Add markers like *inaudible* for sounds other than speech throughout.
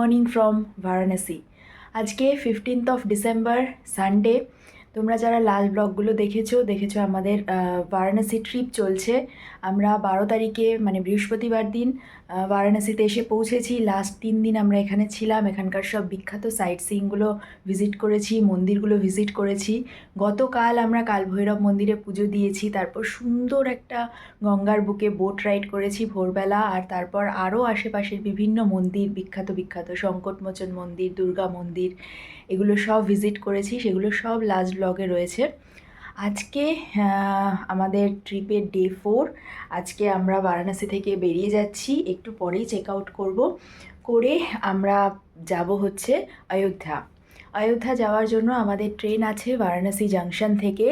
Morning from Varanasi আজকে fifteenth of December Sunday তোমরা যারা লাল ব্লগগুলো দেখেছ দেখেছ আমাদের বারাণসী ট্রিপ চলছে। আমরা বারো তারিখে মানে বৃহস্পতিবার দিন বারাণসীতে এসে পৌঁছেছি। লাস্ট তিন দিন আমরা এখানে ছিলাম। এখানকার সব বিখ্যাত সাইট সিইংগুলো ভিজিট করেছি, মন্দিরগুলো ভিজিট করেছি। গতকাল আমরা কালভৈরব মন্দিরে পুজো দিয়েছি, তারপর সুন্দর একটা গঙ্গার বুকে বোট রাইড করেছি ভোরবেলা, আর তারপর আরও আশেপাশের বিভিন্ন মন্দির, বিখ্যাত বিখ্যাত সংকটমোচন মন্দির, দুর্গা মন্দির। এগুলো সব ভিজিট করেছি, সেগুলো সব লাস্ট ব্লগে রয়েছে। আজকে আমাদের ট্রিপের ডে ফোর আজকে আমরা বারাণসী থেকে বেরিয়ে যাচ্ছি, একটু পরেই চেক আউট করব। করে আমরা যাব হচ্ছে অযোধ্যা। অযোধ্যা যাওয়ার জন্য আমাদের ট্রেন আছে বারাণসী জাংশন থেকে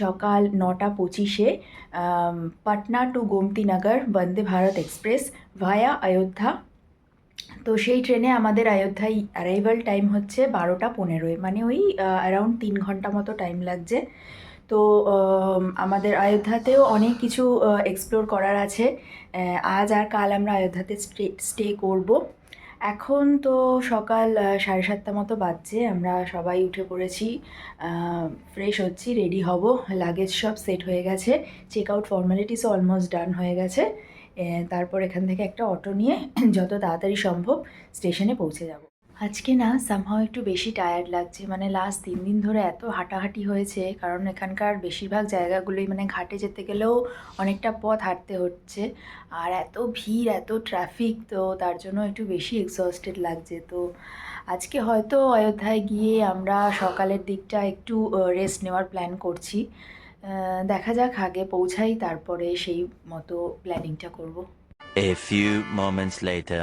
সকাল নটা পঁচিশে Patna to Gomtinagar Vande Bharat express via Ayodhya. তো সেই ট্রেনে আমাদের অযোধ্যায় অ্যারাইভাল টাইম হচ্ছে বারোটা পনেরোয়। মানে ওই অ্যারাউন্ড তিন ঘণ্টা মতো টাইম লাগছে। তো আমাদের অযোধ্যাতেও অনেক কিছু এক্সপ্লোর করার আছে। আজ আর কাল আমরা অযোধ্যাতে স্টে স্টে করব। এখন তো সকাল সাড়ে সাতটা মতো বাজছে। আমরা সবাই উঠে পড়েছি ফ্রেশ হচ্ছি রেডি হব। লাগেজ সব সেট হয়ে গেছে। চেক আউট ফর্মালিটিসও অলমোস্ট ডান হয়ে গেছে। তারপর এখান থেকে একটা অটো নিয়ে *clears throat* যত তাড়াতাড়ি সম্ভব স্টেশনে পৌঁছে যাব। আজকে না সামহাও একটু বেশি টায়ার্ড লাগছে। মানে লাস্ট তিন দিন ধরে এত হাঁটাহাঁটি হয়েছে, কারণ এখানকার বেশিরভাগ জায়গাগুলোই মানে ঘাটে যেতে গেলেও অনেকটা পথ হাঁটতে হচ্ছে। আর এত ভিড়, এত ট্রাফিক তো তার জন্য একটু বেশি এক্সস্টেড লাগছে। তো আজকে হয়তো অযোধ্যায় গিয়ে আমরা সকালের দিকটা একটু রেস্ট নেওয়ার প্ল্যান করছি। দেখা যাক আগে পৌঁছাই তারপরে সেই মতো প্ল্যানিংটা করব। A few moments later.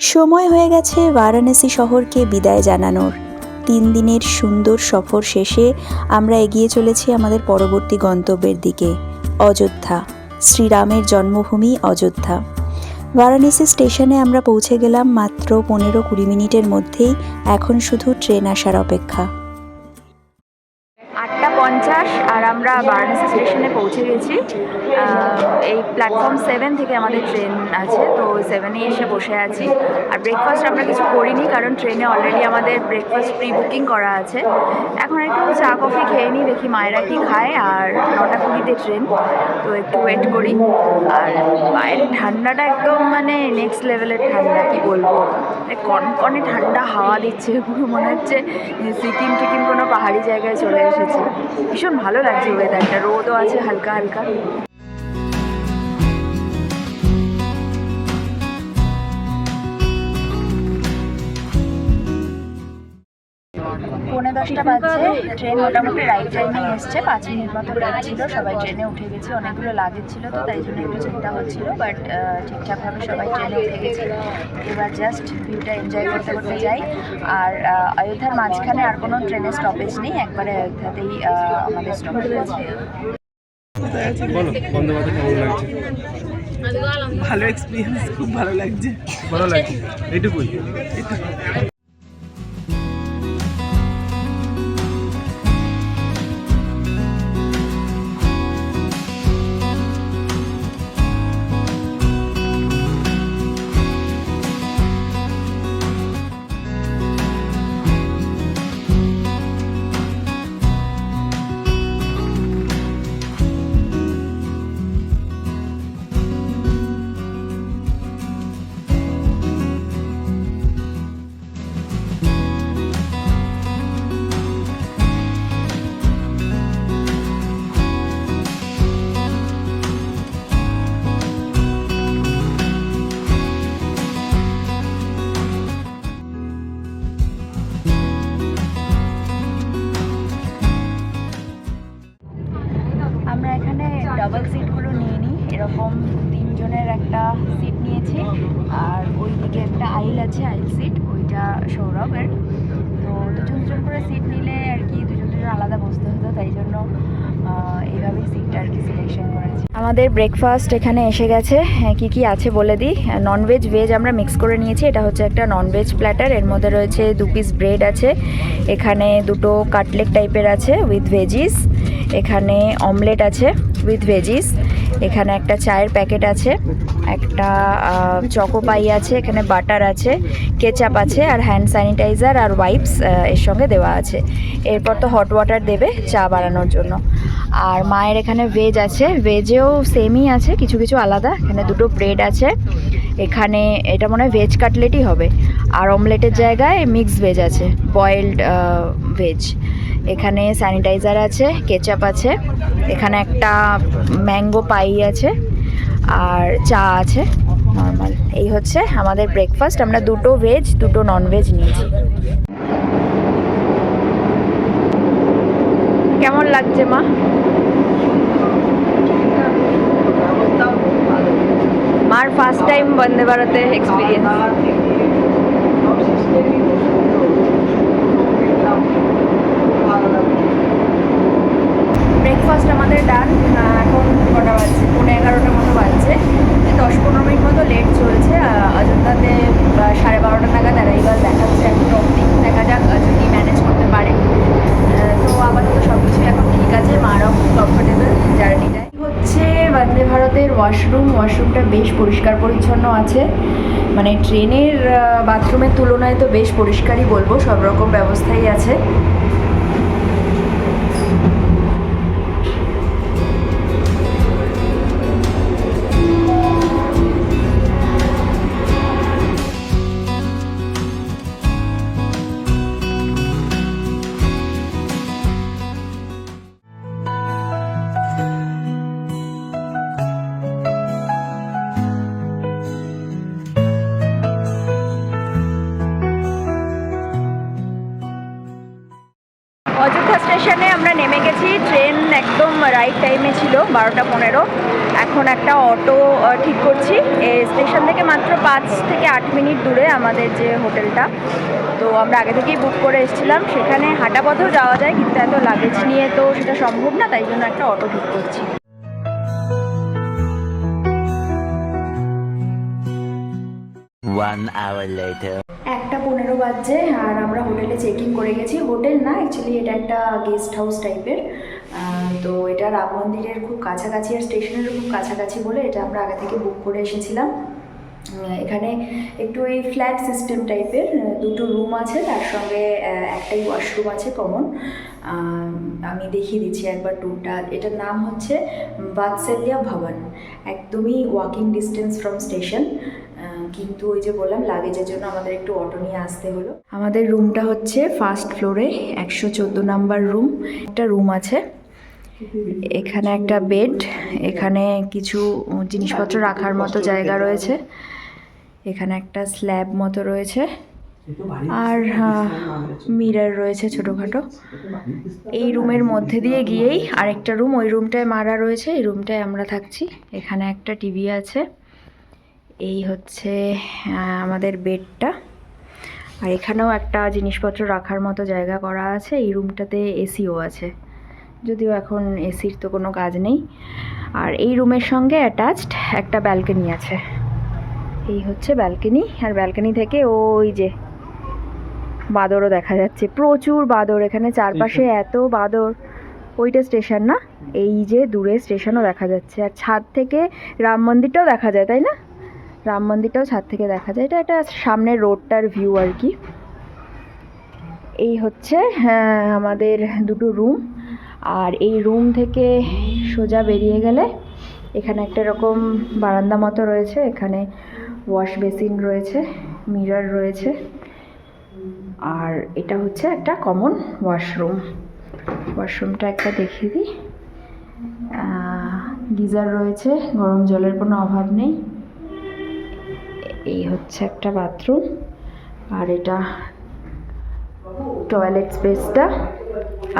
সময় হয়ে গেছে বারাণসী শহরকে বিদায় জানানোর। তিন দিনের সুন্দর সফর শেষে আমরা এগিয়ে চলেছি আমাদের পরবর্তী গন্তব্যের দিকে অযোধ্যা। শ্রীরামের জন্মভূমি অযোধ্যা। বারাণসী স্টেশনে আমরা পৌঁছে গেলাম মাত্র পনেরো কুড়ি মিনিটের মধ্যেই এখন শুধু ট্রেন আসার অপেক্ষা। আমরা বারাণসী স্টেশনে পৌঁছে গেছি। এই প্ল্যাটফর্ম সেভেন থেকে আমাদের ট্রেন আছে, তো সেভেনে এসে বসে আছি। আর ব্রেকফাস্ট আমরা কিছু করিনি, কারণ ট্রেনে অলরেডি আমাদের ব্রেকফাস্ট প্রি বুকিং করা আছে। এখন একটু চা, কফি খেয়ে নিই, দেখি মায়েরা কি খায়, আর নটা কুড়িতে ট্রেন তো একটু ওয়েট করি। আর বাইরে ঠান্ডাটা একদম মানে নেক্সট লেভেলের ঠান্ডা, কি বলব? মানে কনকনে ঠান্ডা হাওয়া দিচ্ছে, পুরো মনে হচ্ছে সিকিম টিকিম কোনো পাহাড়ি জায়গায় চলে এসেছে। ভীষণ ভালো লাগছে ওয়েদারটা রোদও আছে হালকা হালকা। দশটা বাজছে ট্রেন মোটামুটি রাইট টাইমে এসছে। পাঁচ মিনিট মতো লেট ছিল। সবাই ট্রেনে উঠে গেছে। অনেকগুলো লাগেজ ছিল তো তাই জন্য একটু চিন্তা হচ্ছিল বাট ঠিকঠাকভাবে সবাই ট্রেনে উঠে গেছে। এবার জাস্ট ভিউটা এনজয় করতে করতে যাই। আর অযোধ্যার মাঝখানে আর কোনো ট্রেনের স্টপেজ নেই। একবারে অযোধ্যাতেই আহ, আমাদের স্টপেজ আছে বলো বন্দে কেমন লাগছে? ভালো এক্সপিরিয়েন্স খুব ভালো লাগছে। ভালো লাগছে। এইটুকুই। আমাদের ব্রেকফাস্ট এখানে এসে গেছে। হ্যাঁ কী কী আছে বলে দিই? ননভেজ ভেজ আমরা মিক্স করে নিয়েছি। এটা হচ্ছে একটা ননভেজ প্ল্যাটার এর মধ্যে রয়েছে দু পিস ব্রেড আছে। এখানে দুটো কাটলেট টাইপের আছে উইথ ভেজিস এখানে অমলেট আছে উইথ ভেজিস এখানে একটা চায়ের প্যাকেট আছে। একটা চকো পাই আছে। এখানে বাটার আছে। কেচাপ আছে আর হ্যান্ড স্যানিটাইজার আর ওয়াইপস এর সঙ্গে দেওয়া আছে। এরপর তো হট ওয়াটার দেবে চা বানানোর জন্য। আর মায়ের এখানে ভেজ আছে। ভেজেও সেমই আছে, কিছু কিছু আলাদা। এখানে দুটো ব্রেড আছে। এখানে এটা মনে হয় ভেজ কাটলেটই হবে। আর অমলেটের জায়গায় মিক্স ভেজ আছে বয়েলড ভেজ এখানে স্যানিটাইজার আছে কেচাপ আছে। এখানে একটা ম্যাঙ্গো পাই আছে। আর চা আছে নর্মাল এই হচ্ছে আমাদের ব্রেকফাস্ট আমরা দুটো ভেজ দুটো নন ভেজ নিয়েছি। কেমন লাগছে মা? মার ফার্স্ট টাইম বন্দে ভারতে এক্সপিরিয়েন্স ব্রেকফাস্ট আমাদের ডান এখন কটা বাজছে? পৌনে এগারোটার মতো বাজছে। দশ পনেরো মিনিট মতো লেট চলছে। অযোধ্যাতে সাড়ে বারোটা নাগাদ অ্যারাইভাল দেখাচ্ছে এখন অবধি। দেখা যাক, যদি ম্যানেজ করতে পারে। তো আপাতত সব কিছু এখন ঠিক আছে। মারাও খুব কমফোর্টেবল জার্নিটায় হচ্ছে, বন্দে ভারতের ওয়াশরুম ওয়াশরুমটা বেশ পরিষ্কার পরিচ্ছন্ন আছে। মানে ট্রেনের বাথরুমের তুলনায় তো বেশ পরিষ্কারই বলব। সব রকম ব্যবস্থাই আছে। অযোধ্যা স্টেশনে আমরা নেমে গেছি। ট্রেন একদম রাইট টাইমে ছিল, বারোটা পনেরো। এখন একটা অটো ঠিক করছি। স্টেশন থেকে মাত্র পাঁচ থেকে আট মিনিট দূরে আমাদের যে হোটেলটা। তো আমরা আগে থেকেই বুক করে এসেছিলাম। সেখানে হাঁটা পথেও যাওয়া যায়, কিন্তু এত লাগেজ নিয়ে তো সেটা সম্ভব না, তাই জন্য একটা অটো ঠিক করছি। One hour. একটা পনেরো বাজছে আর আমরা হোটেলে চেক ইন করে গেছি। হোটেল না অ্যাকচুয়ালি এটা একটা গেস্ট হাউস টাইপের তো এটা রাম মন্দিরের খুব কাছাকাছি আর স্টেশনের খুব কাছাকাছি বলে এটা আমরা আগে থেকে বুক করে এসেছিলাম। এখানে একটু এই ফ্ল্যাট সিস্টেম টাইপের দুটো রুম আছে, তার সঙ্গে একটাই ওয়াশরুম আছে কমন আমি দেখিয়ে দিচ্ছি একবার টুরটা এটার নাম হচ্ছে বাৎসল্যা ভবন। একদমই ওয়াকিং ডিস্টেন্স ফ্রম স্টেশন কিন্তু ওই যে বললাম লাগেজের জন্য আমাদের একটু অটো নিয়ে আসতে হলো। আমাদের রুমটা হচ্ছে ফার্স্ট ফ্লোরে একশো চোদ্দ নাম্বার রুম একটা রুম আছে। এখানে একটা বেড এখানে কিছু জিনিসপত্র রাখার মতো জায়গা রয়েছে। এখানে একটা স্ল্যাব মতো রয়েছে। আর মিরার রয়েছে ছোটোখাটো। এই রুমের মধ্যে দিয়ে গিয়েই আরেকটা রুম ওই রুমটায় মারা রয়েছে। এই রুমটায় আমরা থাকছি। এখানে একটা টিভি আছে। এই হচ্ছে আমাদের বেডটা। আর এখানেও একটা জিনিসপত্র রাখার মতো জায়গা করা আছে এই রুমটাতে এসিও আছে। যদিও এখন এসির তো কোনো কাজ নেই। আর এই রুমের সঙ্গে অ্যাটাচড একটা ব্যালকনি আছে। এই হচ্ছে ব্যালকনি আর ব্যালকনি থেকে ওই যে বাদরও দেখা যাচ্ছে। প্রচুর বাদর এখানে চারপাশে এত বাদর। ওইটা স্টেশন না? এই যে দূরে স্টেশনও দেখা যাচ্ছে। আর ছাদ থেকে রাম মন্দিরটাও দেখা যায় তাই না? রাম মন্দিরটাও ছাদ থেকে দেখা যায়। এটা একটা সামনের রোডটার ভিউ আর কি। এই হচ্ছে হ্যাঁ, আমাদের দুটো রুম আর এই রুম থেকে সোজা বেরিয়ে গেলে এখানে একটা এরকম বারান্দা মতো রয়েছে। এখানে ওয়াশ বেসিন রয়েছে মিরর রয়েছে। আর এটা হচ্ছে একটা কমন ওয়াশরুম ওয়াশরুমটা একটা দেখিয়ে দিই। গিজার রয়েছে গরম জলের কোনো অভাব নেই। এই হচ্ছে একটা বাথরুম। আর এটা টয়লেট স্পেসটা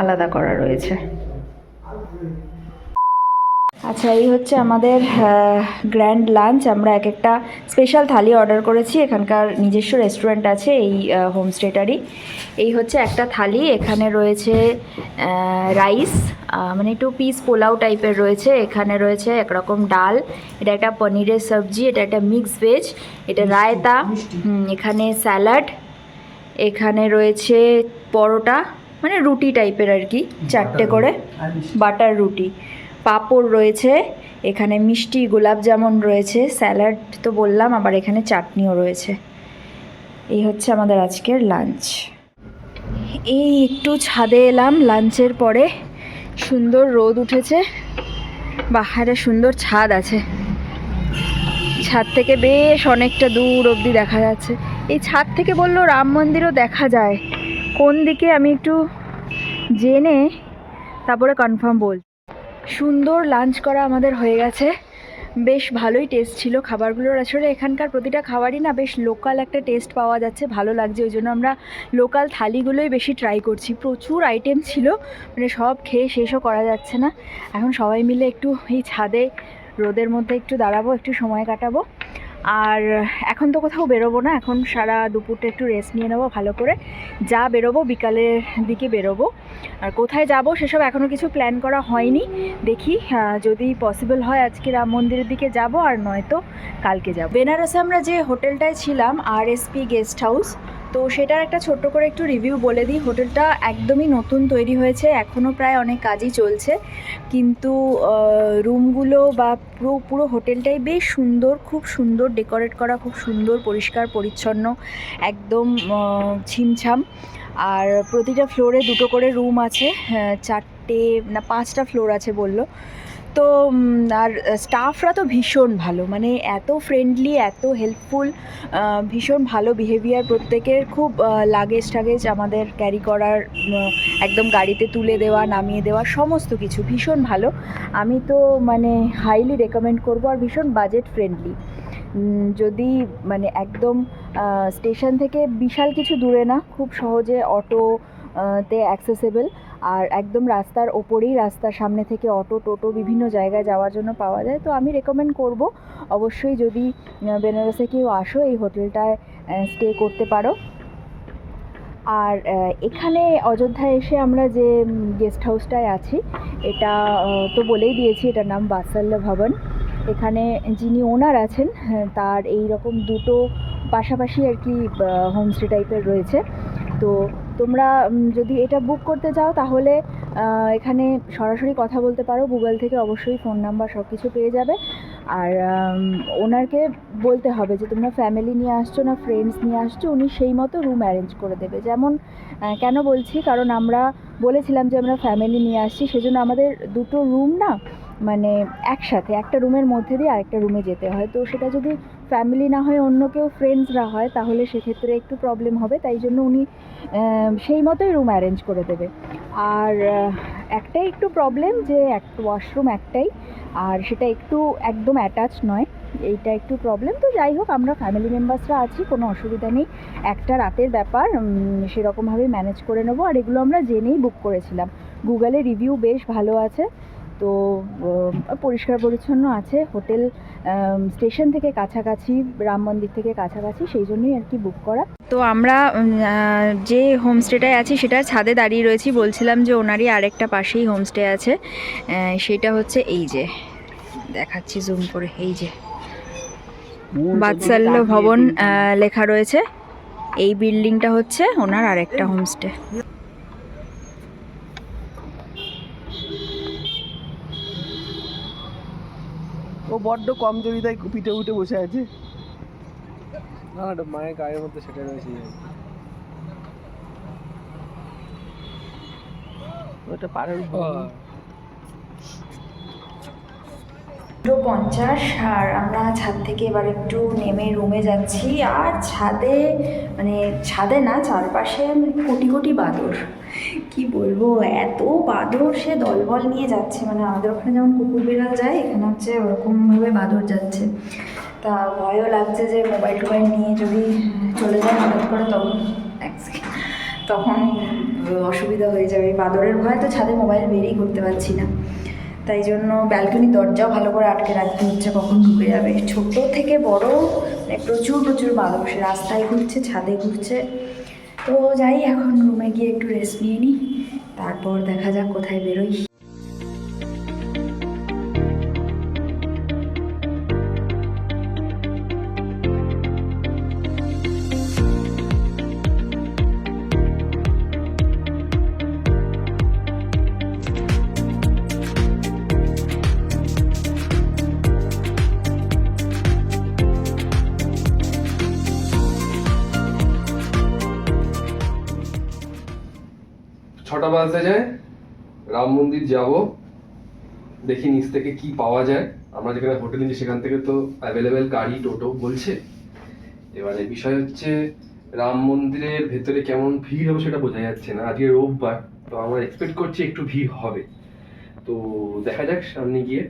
আলাদা করা রয়েছে। আচ্ছা এই হচ্ছে আমাদের গ্র্যান্ড লাঞ্চ আমরা এক একটা স্পেশাল থালি অর্ডার করেছি। এখানকার নিজস্ব রেস্টুরেন্ট আছে এই হোমস্টেটারই এই হচ্ছে একটা থালি। এখানে রয়েছে রাইস মানে একটু পিস পোলাও টাইপের রয়েছে। এখানে রয়েছে একরকম ডাল। এটা একটা পনিরের সবজি এটা একটা মিক্স ভেজ এটা রায়তা এখানে স্যালাড এখানে রয়েছে পরোটা মানে রুটি টাইপের আর কি চারটে করে বাটার রুটি। পাঁপড় রয়েছে, এখানে মিষ্টি গোলাপ জামুন রয়েছে, স্যালাড তো বললাম, আবার এখানে চাটনিও রয়েছে। এই হচ্ছে আমাদের আজকের লাঞ্চ। এই একটু ছাদে এলাম, লাঞ্চের পরে সুন্দর রোদ উঠেছে, বাহারে সুন্দর ছাদ আছে। ছাদ থেকে বেশ অনেকটা দূর অবধি দেখা যাচ্ছে। এই ছাদ থেকে বলল রাম মন্দিরও দেখা যায়। কোন দিকে আমি একটু জেনে তারপরে কনফার্ম বল সুন্দর লাঞ্চ করা আমাদের হয়ে গেছে। বেশ ভালোই টেস্ট ছিল খাবারগুলোর আসলে এখানকার প্রতিটা খাবারই না বেশ লোকাল একটা টেস্ট পাওয়া যাচ্ছে, ভালো লাগছে। ওই জন্য আমরা লোকাল থালিগুলোই বেশি ট্রাই করছি। প্রচুর আইটেম ছিল মানে সব খেয়ে শেষও করা যাচ্ছে না। এখন সবাই মিলে একটু এই ছাদে, রোদের মধ্যে একটু দাঁড়াবো, একটু সময় কাটাবো। আর এখন তো কোথাও বেরোবো না, এখন সারা দুপুরটা একটু রেস্ট নিয়ে নেব ভালো করে। যা বেরোবো বিকালের দিকে বেরোবো। আর কোথায় যাব সেসব এখনও কিছু প্ল্যান করা হয়নি। দেখি যদি পসিবল হয় আজকে রাম মন্দিরের দিকে যাব আর নয়তো কালকে যাব। বেনারসে আমরা যে হোটেলটায় ছিলাম আর এসপি গেস্ট হাউস তো সেটার একটা ছোট্ট করে একটু রিভিউ বলে দিই। হোটেলটা একদমই নতুন তৈরি হয়েছে এখনও প্রায় অনেক কাজই চলছে। কিন্তু রুমগুলো বা পুরো পুরো হোটেলটাই বেশ সুন্দর খুব সুন্দর ডেকোরেট করা খুব সুন্দর পরিষ্কার পরিচ্ছন্ন একদম ছিমছাম আর প্রতিটা ফ্লোরে দুটো করে রুম আছে হ্যাঁ, চারটে না পাঁচটা ফ্লোর আছে বলল। তো আর স্টাফরা তো ভীষণ ভালো। মানে এত ফ্রেন্ডলি এত হেল্পফুল ভীষণ ভালো বিহেভিয়ার প্রত্যেকের। খুব লাগেজ টাগেজ আমাদের ক্যারি করার একদম গাড়িতে তুলে দেওয়া, নামিয়ে দেওয়া, সমস্ত কিছু ভীষণ ভালো। আমি তো মানে হাইলি রেকমেন্ড করব আর ভীষণ বাজেট ফ্রেন্ডলি যদি মানে একদম স্টেশন থেকে বিশাল কিছু দূরে না, খুব সহজে অটো তে অ্যাক্সেসেবল আর একদম রাস্তার ওপরেই রাস্তার সামনে থেকে অটো টোটো বিভিন্ন জায়গায় যাওয়ার জন্য পাওয়া যায়। তো আমি রেকমেন্ড করব। অবশ্যই যদি বেনারসে কেউ আসো এই হোটেলটায় স্টে করতে পারো। আর এখানে অযোধ্যায় এসে আমরা যে গেস্ট হাউসটায় আছি এটা তো বলেই দিয়েছি এটার নাম বাসাল্য ভবন। এখানে যিনি ওনার আছেন হ্যাঁ, তার এই রকম দুটো পাশাপাশি আর কি হোমস্টে টাইপের রয়েছে। তো তোমরা যদি এটা বুক করতে চাও, তাহলে এখানে সরাসরি কথা বলতে পারো। গুগল থেকে অবশ্যই ফোন নাম্বার সব কিছু পেয়ে যাবে। আর ওনারকে বলতে হবে যে, তোমরা ফ্যামিলি নিয়ে আসছো না ফ্রেন্ডস নিয়ে আসছো, উনি সেই মতো রুম অ্যারেঞ্জ করে দেবে। যেমন কেন বলছি? কারণ আমরা বলেছিলাম যে, আমরা ফ্যামিলি নিয়ে আসছি। সেজন্য আমাদের দুটো রুম না মানে একসাথে, একটা রুমের মধ্যে দিয়ে আরেকটা রুমে যেতে হয়। তো সেটা যদি ফ্যামিলি না হয় অন্য কেউ ফ্রেন্ডসরা হয় তাহলে সেক্ষেত্রে একটু প্রবলেম হবে। তাই জন্য উনি সেই মতোই রুম অ্যারেঞ্জ করে দেবে। আর একটাই একটু প্রবলেম যে এক ওয়াশরুম একটাই। আর সেটা একটু একদম অ্যাটাচ নয়। এইটা একটু প্রবলেম তো যাই হোক আমরা ফ্যামিলি মেম্বার্সরা আছি কোনো অসুবিধা নেই। একটা রাতের ব্যাপার উম, সেরকমভাবেই ম্যানেজ করে নেব। আর এগুলো আমরা জেনেই বুক করেছিলাম। গুগলে রিভিউ বেশ ভালো আছে। তো পরিষ্কার পরিচ্ছন্ন আছে। হোটেল স্টেশন থেকে কাছাকাছি রাম মন্দির থেকে কাছাকাছি সেই জন্যই আর কি বুক করা। তো আমরা যে হোমস্টেটায় আছি সেটা ছাদে দাঁড়িয়ে রয়েছি। বলছিলাম যে ওনারই আরেকটা পাশেই হোমস্টে আছে। সেটা হচ্ছে এই যে দেখাচ্ছি জুম করে এই যে। বাৎসল্য ভবন লেখা রয়েছে। এই বিল্ডিংটা হচ্ছে ওনার আরেকটা হোমস্টে ও বড্ড কমজোরি তাই পিঠে উঠে বসে আছে। না ওটা মায়ের গায়ের মধ্যে সেটা রয়েছে। ওটা পাড়ার দুটো পঞ্চাশ আর আমরা ছাদ থেকে এবার একটু নেমে রুমে যাচ্ছি। আর ছাদে মানে ছাদে না চারপাশে কোটি কোটি বাদর। কি বলব, এত বাদর সে দলবল নিয়ে যাচ্ছে। মানে আমাদের ওখানে যেমন কুকুর বিড়াল যায়, এখানে হচ্ছে ওরকমভাবে বাদর যাচ্ছে। তা ভয়ও লাগছে যে মোবাইল টোবাইল নিয়ে যদি চলে যায় হঠাৎ করে তখন তখন অসুবিধা হয়ে যাবে। বাদরের ভয় তো ছাদে মোবাইল বেরিয়ে করতে পারছি না। তাই জন্য ব্যালকনি দরজাও ভালো করে আটকে রাখতে হচ্ছে, কখন ঢুকে যাবে। ছোট থেকে বড় মানে প্রচুর প্রচুর বাদর। সে রাস্তায় ঘুরছে, ছাদে ঘুরছে। তো যাই এখন রুমে গিয়ে একটু রেস্ট নিয়ে নিই তারপর দেখা যাক কোথায় বেরোই। ছটা বাজতে যায়, রাম মন্দির যাব, দেখি নিচ থেকে কি পাওয়া যায়। আমরা যেখানে হোটেল নিচ্ছি সেখান থেকে তো অ্যাভেলেবেল গাড়ি, টোটো বলছে। এবারে বিষয় হচ্ছে, রাম মন্দিরের ভেতরে কেমন ভিড় হবে সেটা বোঝা যাচ্ছে না। আজকে রোববার, তো আমরা এক্সপেক্ট করছি একটু ভিড় হবে। তো দেখা যাক, সামনে গিয়ে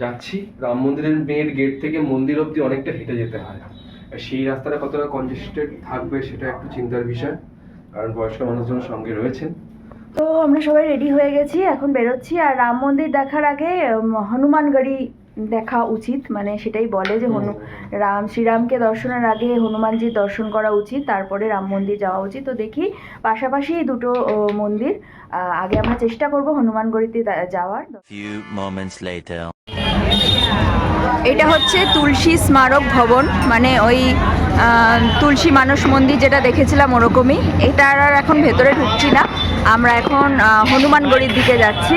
যাচ্ছি। রাম মন্দিরের মেন গেট থেকে মন্দির অবধি অনেকটা হেঁটে যেতে হয়। সেই রাস্তাটা কতটা কনজেস্টেড থাকবে সেটা একটু চিন্তার বিষয়। কারণ বয়স্ক মানুষজন সঙ্গে রয়েছেন। তো আমরা সবাই রেডি হয়ে গেছি এখন বেরোচ্ছি। আর রাম মন্দির দেখার আগে হনুমানগড়ি দেখা উচিত মানে সেটাই বলে যে হনু রাম শ্রীরামকে দর্শনের আগে হনুমানজির দর্শন করা উচিত তারপরে রাম মন্দির যাওয়া উচিত। তো দেখি পাশাপাশি দুটো মন্দির আগে আমরা চেষ্টা করব হনুমানগড়িতে যাওয়ার. এটা হচ্ছে তুলসী স্মারক ভবন মানে ওই তুলসী মানস মন্দির যেটা দেখেছিলাম ওরকমই এটার আর এখন ভেতরে ঢুকছি না। আমরা এখন হনুমানগড়ির দিকে যাচ্ছি।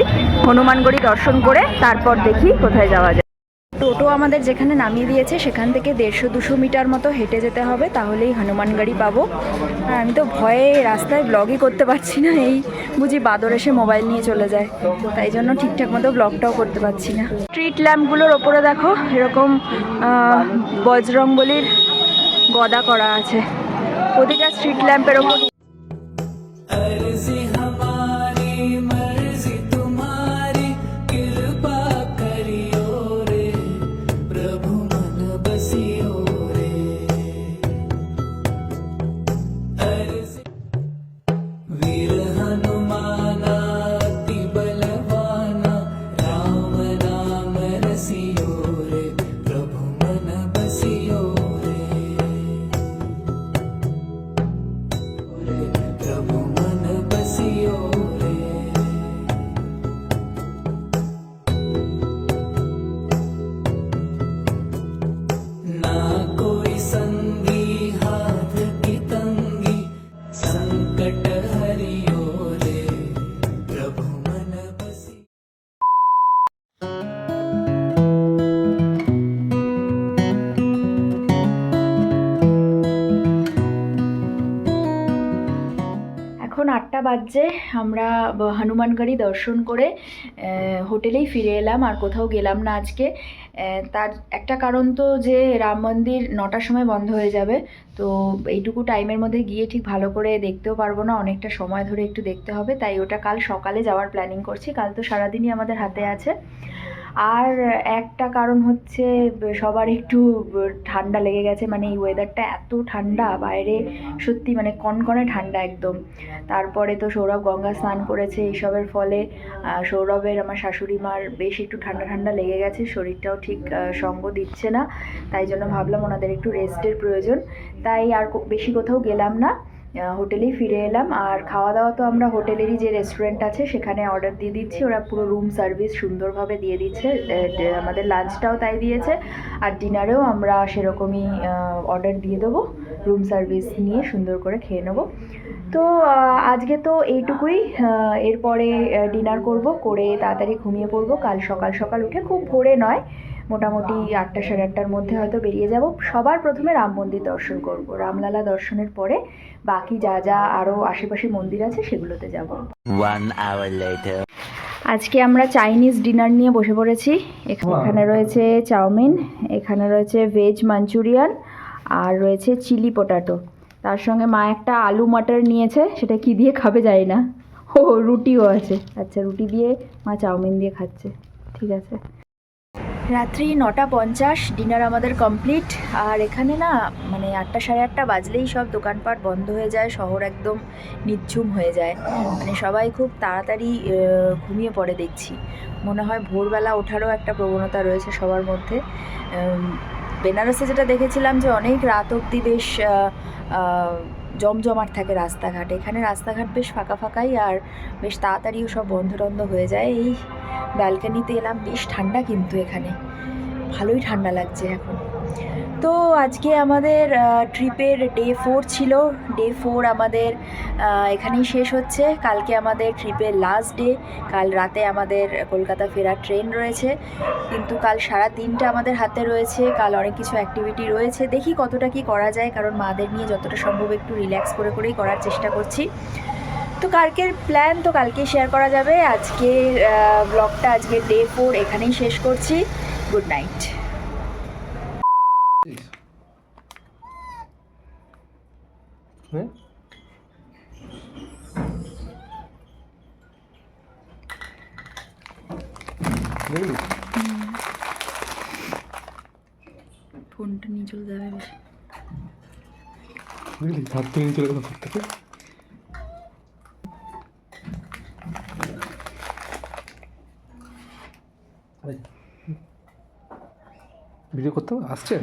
হনুমানগড়ি দর্শন করে তারপর দেখি কোথায় যাওয়া যায়। টোটো আমাদের যেখানে নামিয়ে দিয়েছে সেখান থেকে দেড়শো দুশো মিটার মতো হেঁটে যেতে হবে তাহলেই হনুমানগড়ি পাবো। আর আমি তো ভয়ে রাস্তায় ব্লগই করতে পারছি না এই বুঝি বাদর এসে মোবাইল নিয়ে চলে যায়। তাই জন্য ঠিকঠাক মতো ব্লগটাও করতে পারছি না। স্ট্রিট ল্যাম্পগুলোর ওপরে দেখো এরকম আহ, বজরংবলির গদা করা আছে। প্রতিটা স্ট্রিট ল্যাম্পের ওপর বাজছে আমরা হনুমানগড়ি দর্শন করে হোটেলেই ফিরে এলাম আর কোথাও গেলাম না আজকে। তার একটা কারণ তো যে, রাম মন্দির নটার সময় বন্ধ হয়ে যাবে। তো এইটুকু টাইমের মধ্যে গিয়ে ঠিক ভালো করে দেখতেও পারব না, অনেকটা সময় ধরে একটু দেখতে হবে। তাই ওটা কাল সকালে যাওয়ার প্ল্যানিং করছি। কাল তো সারাদিনই আমাদের হাতে আছে। আর একটা কারণ হচ্ছে, সবার একটু ঠান্ডা লেগে গেছে মানে এই ওয়েদারটা এত ঠান্ডা, বাইরে সত্যি মানে কনকনে ঠান্ডা একদম। তারপরে তো সৌরভ গঙ্গা স্নান করেছে এইসবের ফলে সৌরভের আমার শাশুড়ি মার বেশ একটু ঠান্ডা ঠান্ডা লেগে গেছে, শরীরটাও ঠিক সঙ্গ দিচ্ছে না, তাই জন্য ভাবলাম ওনাদের একটু রেস্টের প্রয়োজন। তাই আর বেশি কোথাও গেলাম না। হোটেলেই ফিরে এলাম। আর খাওয়া দাওয়া তো আমরা হোটেলেরই যে রেস্টুরেন্ট আছে, সেখানে অর্ডার দিয়ে দিচ্ছি। ওরা পুরো রুম সার্ভিস সুন্দরভাবে দিয়ে দিচ্ছে। আমাদের লাঞ্চটাও তাই দিয়েছে। আর ডিনারেও আমরা সেরকমই অর্ডার দিয়ে দেবো। রুম সার্ভিস নিয়ে সুন্দর করে খেয়ে নেব। তো আজকে তো এইটুকুই। এরপরে ডিনার করব, করে তাড়াতাড়ি ঘুমিয়ে পড়ব। কাল সকাল সকাল উঠে খুব ভোরে নয়। মোটামুটি আটটা সাড়ে আটটার মধ্যে হয়তো বেরিয়ে যাব। সবার প্রথমে রাম মন্দির দর্শন করব। রামলালা দর্শনের পরে বাকি যা যা আরও আশেপাশে মন্দির আছে সেগুলোতে যাব। আজকে আমরা চাইনিজ ডিনার নিয়ে বসে পড়েছি। এখানে রয়েছে চাউমিন এখানে রয়েছে ভেজ মাঞ্চুরিয়ান আর রয়েছে চিলি পোটাটো। তার সঙ্গে মা একটা আলু মাটার নিয়েছে সেটা কি দিয়ে খাবে জানি না। ও রুটিও আছে। আচ্ছা রুটি দিয়ে মা চাউমিন দিয়ে খাচ্ছে। ঠিক আছে। রাত্রি নটা পঞ্চাশ ডিনার আমাদের কমপ্লিট আর এখানে না মানে আটটা সাড়ে আটটা বাজলেই সব দোকানপাট বন্ধ হয়ে যায়, শহর একদম নিঝুম হয়ে যায়। মানে সবাই খুব তাড়াতাড়ি ঘুমিয়ে পড়ে দেখছি। মনে হয় ভোরবেলা ওঠারও একটা প্রবণতা রয়েছে সবার মধ্যে। বেনারসে যেটা দেখেছিলাম যে অনেক রাত অবধি বেশ জমজমাট থাকে রাস্তাঘাট। এখানে রাস্তাঘাট বেশ ফাঁকা ফাঁকাই আর বেশ তাড়াতাড়িও সব বন্ধ টন্ধ হয়ে যায়। এই ব্যালকানিতে এলাম, বেশ ঠান্ডা কিন্তু এখানে। ভালোই ঠান্ডা লাগছে এখন। তো আজকে আমাদের ট্রিপের ডে ফোর ছিল। ডে ফোর আমাদের এখানেই শেষ হচ্ছে। কালকে আমাদের ট্রিপের লাস্ট ডে কাল রাতে আমাদের কলকাতা ফেরার ট্রেন রয়েছে। কিন্তু কাল সারা দিনটা আমাদের হাতে রয়েছে। কাল অনেক কিছু অ্যাক্টিভিটি রয়েছে। দেখি কতটা কি করা যায়, কারণ মাদের নিয়ে যতটা সম্ভব একটু রিল্যাক্স করে করেই করার চেষ্টা করছি। তো কালকের প্ল্যান তো কালকে শেয়ার করা যাবে। আজকের ব্লগটা আজকে ডে ফোর এখানেই শেষ করছি। গুড নাইট হ্যাঁ ফোনটা নিয়ে চলে যাবে বেশি। বুঝলি হাত থেকে চলে গেল থেকে ভিডিও করতে? আসছে?